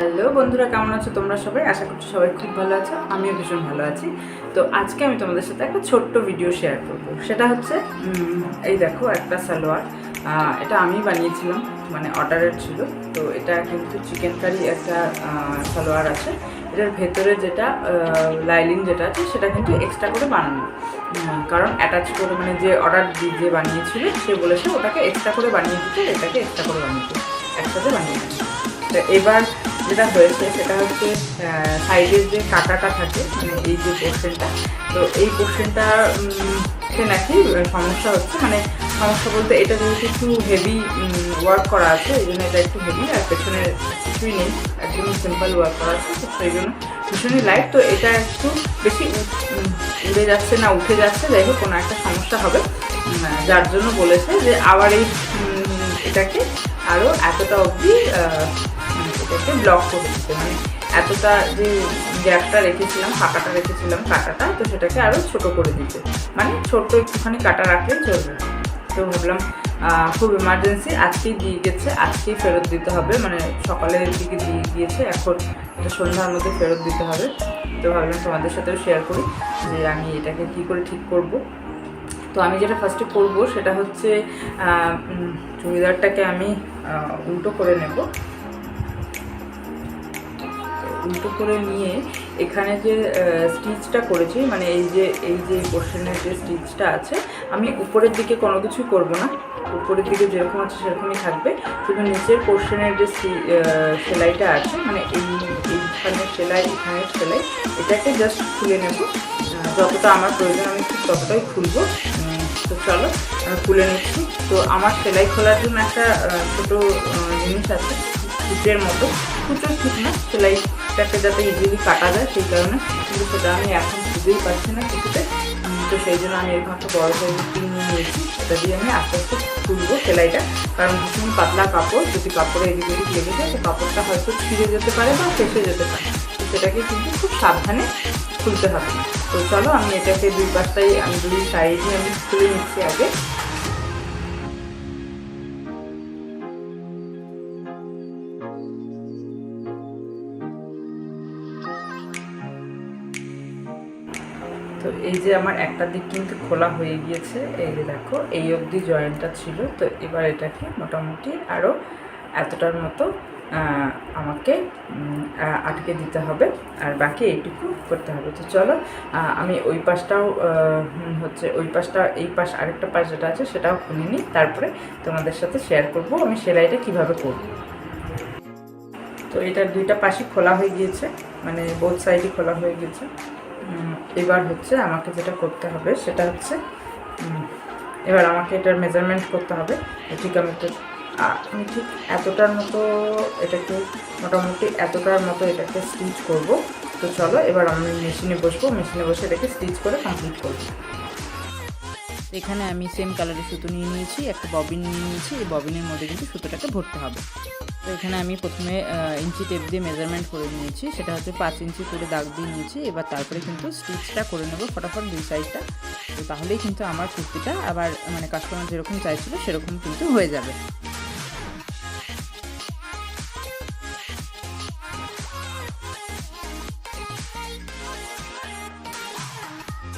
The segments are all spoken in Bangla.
হ্যালো বন্ধুরা, কেমন আছো তোমরা সবাই? আশা করছি সবাই খুব ভালো আছো। আমিও ভীষণ ভালো আছি। তো আজকে আমি তোমাদের সাথে একটা ছোট্ট ভিডিও শেয়ার করব। সেটা হচ্ছে এই দেখো একটা সালোয়ার। এটা আমি বানিয়েছিলাম মানে অর্ডারের ছিল। তো এটা কিন্তু চিকেন কারি একটা সালোয়ার আছে। এটার ভেতরে যেটা লাইলিং যেটা আছে, সেটা কিন্তু এক্সট্রা করে বানানো। কারণ অ্যাটাচ করে মানে যে অর্ডার যে বানিয়েছিল, সে বলেছে ওটাকে এক্সট্রা করে বানিয়ে দিতে, এটাকে এক্সট্রা করে বানিয়ে দিতে। একসাথে বানিয়ে দিতে। তো এবার যেটা হয়েছে সেটা হচ্ছে সাইডের যে কাটাটা থাকে মানে এই যে পোর্শনটা তো এই পোর্শনটা সে নাকি সমস্যা হচ্ছে। মানে সমস্যা বলতে এটা যেহেতু একটু হেভি ওয়ার্ক করা আছে, এই জন্য এটা একটু হেভি আর পেছনে কিছুই নেই একদম সিম্পল ওয়ার্ক করা আছে, তো সেই জন্য ভীষণই লাইট তো এটা একটু বেশি উড়ে যাচ্ছে না, উঠে যাচ্ছে, যাই হোক, কোনো একটা সমস্যা হবে। যার জন্য বলেছে যে আবার এই এটাকে আরও এতটা অবধি এটাকে ব্লক করে দিতে মানে এতটা যে গ্যাপটা রেখেছিলাম, ফাঁকাটা রেখেছিলাম কাটাটা, তো সেটাকে আরও ছোট করে দিতে। মানে ছোট্ট একটুখানি কাটা রাখলেই চলবে। তো ভাবলাম খুব এমার্জেন্সি আজকেই দিয়ে গেছে, আজকেই ফেরত দিতে হবে। মানে সকালের দিকে দিয়ে গিয়েছে, এখন এটা সন্ধ্যার মধ্যে ফেরত দিতে হবে। তো ভাবলাম তোমাদের সাথেও শেয়ার করি যে আমি এটাকে কী করে ঠিক করব। তো আমি যেটা ফার্স্টে করব, সেটা হচ্ছে চুড়িদারটাকে আমি উল্টো করে নেব। উল্টো করে নিয়ে এখানে যে স্টিচটা করেছি মানে এই যে এই যে পোর্শনের যে স্টিচটা আছে, আমি উপরের দিকে কোনো কিছু করব না। উপরের দিকে যেরকম আছে সেরকমই থাকবে। শুধু নিচের পোর্শনের যে সেলাইটা আছে মানে এই, এইখানে সেলাই, এখানে সেলাই, এটাকে জাস্ট খুলে নেব। যতটা আমার প্রয়োজন আমি ঠিক ততটাই খুলবো। তো চলো খুলে নিচ্ছি। তো আমার সেলাই খোলার জন্য একটা ছোটো জিনিস আছে। সুচের মতো। সুচোর ঠিক না, সেলাইটাকে যাতে ইজিলি কাটা যায়, সেই কারণে। কিন্তু সেটা আমি এখন বুঝতেই পারছি না কিছুতে। তো সেই জন্য আমি এরকম একটা বড় সাইজের পিন নিয়ে নিয়েছি। এটা দিয়ে আমি আস্তে আস্তে তুলবো সেলাইটা। কারণ ভীষণ পাতলা কাপড়, যদি কাপড়ে এদিক ওদিক লেগে যায়, তো কাপড়টা হয়তো ছিঁড়ে যেতে পারে বা ফেসে যেতে পারে। তো সেটাকে কিন্তু খুব সাবধানে খুলতে হবে। তো চলো, আমি এটাকে দুই পাশটাই, আমি দুই সাইডে আমি খুলে নিচ্ছি আগে। তো এই যে আমার একটা দিক কিন্তু খোলা হয়ে গিয়েছে, এই যে দেখো, এই অবধি জয়েন্টটা ছিল। তো এবার এটাকে মোটামুটি আরও এতটার মতো আমাকে আটকে দিতে হবে, আর বাকি এইটুকু করতে হবে। তো চলো আমি ওই পাশটাও হচ্ছে ওই পাশটা, এই পাশ, আরেকটা পাশ যেটা আছে সেটাও খুলে নিই। তারপরে তোমাদের সাথে শেয়ার করব আমি সেলাইটা কীভাবে করব। তো এটা দুইটা পাশই খোলা হয়ে গিয়েছে মানে বোথ সাইডই খোলা হয়ে গিয়েছে। এবার হচ্ছে আমাকে যেটা করতে হবে, সেটা হচ্ছে এবার আমাকে এটার মেজারমেন্ট করতে হবে। ঠিক আমি তো আমি ঠিক এতটার মতো এটাকে, মোটামুটি এতটার মতো এটাকে স্টিচ করব। তো চলো, এবার আমি মেশিনে বসবো মেশিনে বসে এটাকে স্টিচ করে কমপ্লিট করব। এখানে আমি সেম কালারের সুতো নিয়ে নিয়েছি, একটা ববিন নিয়ে নিয়েছি, এই ববিনের মধ্যে কিন্তু সুতোটাকে ভরতে হবে। তো এখানে আমি প্রথমে ইঞ্চি টেপ দিয়ে মেজারমেন্ট করে নিয়েছি, সেটা হচ্ছে পাঁচ ইঞ্চি করে দাগ দিয়ে নিয়েছি, এবার তারপরে কিন্তু স্টিচটা করে নেব ফটাফট দুই সাইজটা তো তাহলেই কিন্তু আমার কুর্তিটা আবার মানে কাস্টমার যেরকম চাইছিলো সেরকম কিন্তু হয়ে যাবে।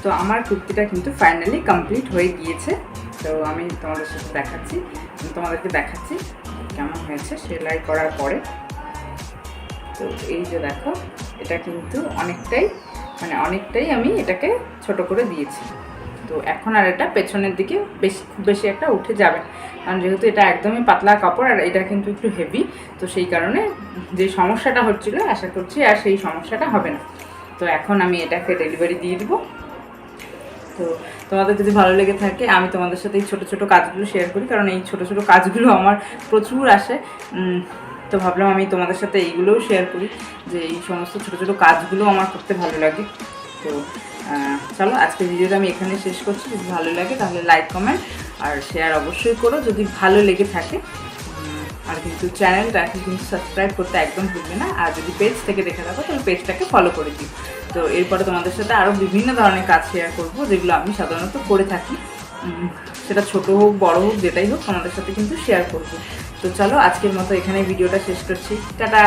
তো আমার কুর্তিটা কিন্তু ফাইনালি কমপ্লিট হয়ে গিয়েছে। তো আমি তোমাদের সাথে দেখাচ্ছি, তোমাদেরকে দেখাচ্ছি কেমন হয়েছে সেলাই করার পরে। তো এই যে দেখো, এটা কিন্তু অনেকটাই মানে অনেকটাই আমি এটাকে ছোট করে দিয়েছি। তো এখন আর এটা পেছনের দিকে বেশি, খুব বেশি একটা উঠে যাবে। কারণ যেহেতু এটা একদমই পাতলা কাপড় আর এটা কিন্তু একটু হেভি তো সেই কারণে যে সমস্যাটা হচ্ছিল, আশা করছি আর সেই সমস্যাটা হবে না। তো এখন আমি এটাকে ডেলিভারি দিয়ে দিব। তো তোমাদের যদি ভালো লেগে থাকে, আমি তোমাদের সাথে এই ছোটো ছোটো কাজগুলো শেয়ার করি, কারণ এই ছোটো ছোটো কাজগুলো আমার প্রচুর আসে। তো ভাবলাম আমি তোমাদের সাথে এইগুলোও শেয়ার করি, যে এই সমস্ত ছোটো ছোটো কাজগুলো আমার করতে ভালো লাগে। তো চলো, আজকের ভিডিওটা আমি এখানে শেষ করছি। যদি ভালো লাগে, তাহলে লাইক কমেন্ট আর শেয়ার অবশ্যই করো। যদি ভালো লেগে থাকে আর কিন্তু চ্যানেলটাকে কিন্তু সাবস্ক্রাইব করতে একদম ভুলবে না। আর যদি পেজ থেকে দেখে থাকো, তাহলে পেজটাকে ফলো করে দিও। তো এরপরে তোমাদের সাথে আরও বিভিন্ন ধরনের কাজ শেয়ার করব, যেগুলো আমি সাধারণত করে থাকি। সেটা ছোট হোক, বড় হোক, যেটাই হোক, তোমাদের সাথে কিন্তু শেয়ার করব। তো চলো, আজকের মতো এখানে ভিডিওটা শেষ করছি। টাটা!